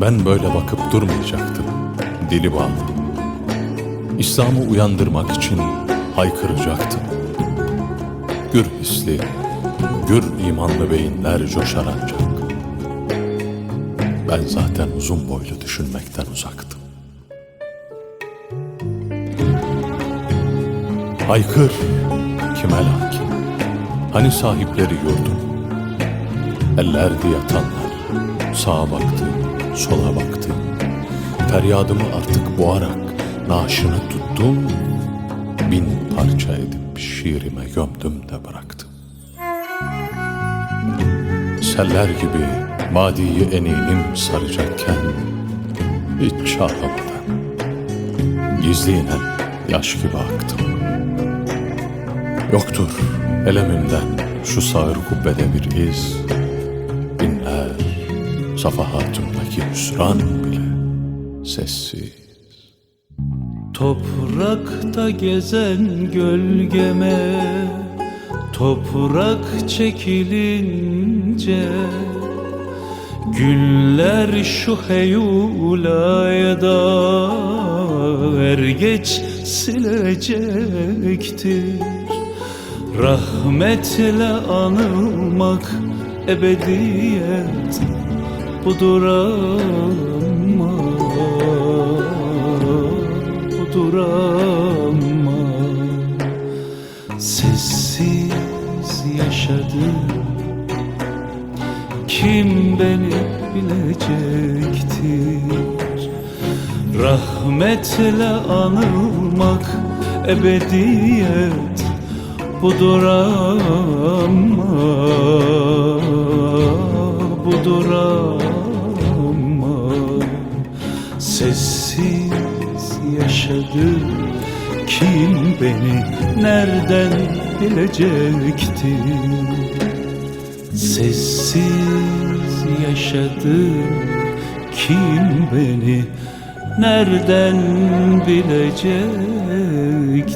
Ben böyle bakıp durmayacaktım. Dili bağlı. İslam'ı uyandırmak için haykıracaktım. Gür hisli, gür imanlı beyinler coşar ancak. Ben zaten uzun boylu düşünmekten uzaktım. Haykır, kime lakin? Hani sahipleri yurdun? Ellerdi yatanlar, sağa baktı, sola baktı. Feryadımı artık boğarak naaşını tuttum, bin parça edip şiirime gömdüm de bıraktım. Seller gibi vadiyi eninim saracakken hiç çağlamadan gizliyle yaş gibi aktım. Yoktur elemimden şu sağır kubbede bir iz, safahatımdaki hüsran bile sessiz. Toprakta gezen gölgeme Toprak çekilince Günler şu heyulaya da Er geç silecektir Rahmetle anılmak ebediyet budur ama budur ama. Sessiz yaşadım. Kim beni bilecektir? Rahmetle anılmak ebediyet. Budur ama Sessiz yaşadım kim beni nereden bilecektir Sessiz yaşadım kim beni nereden bilecek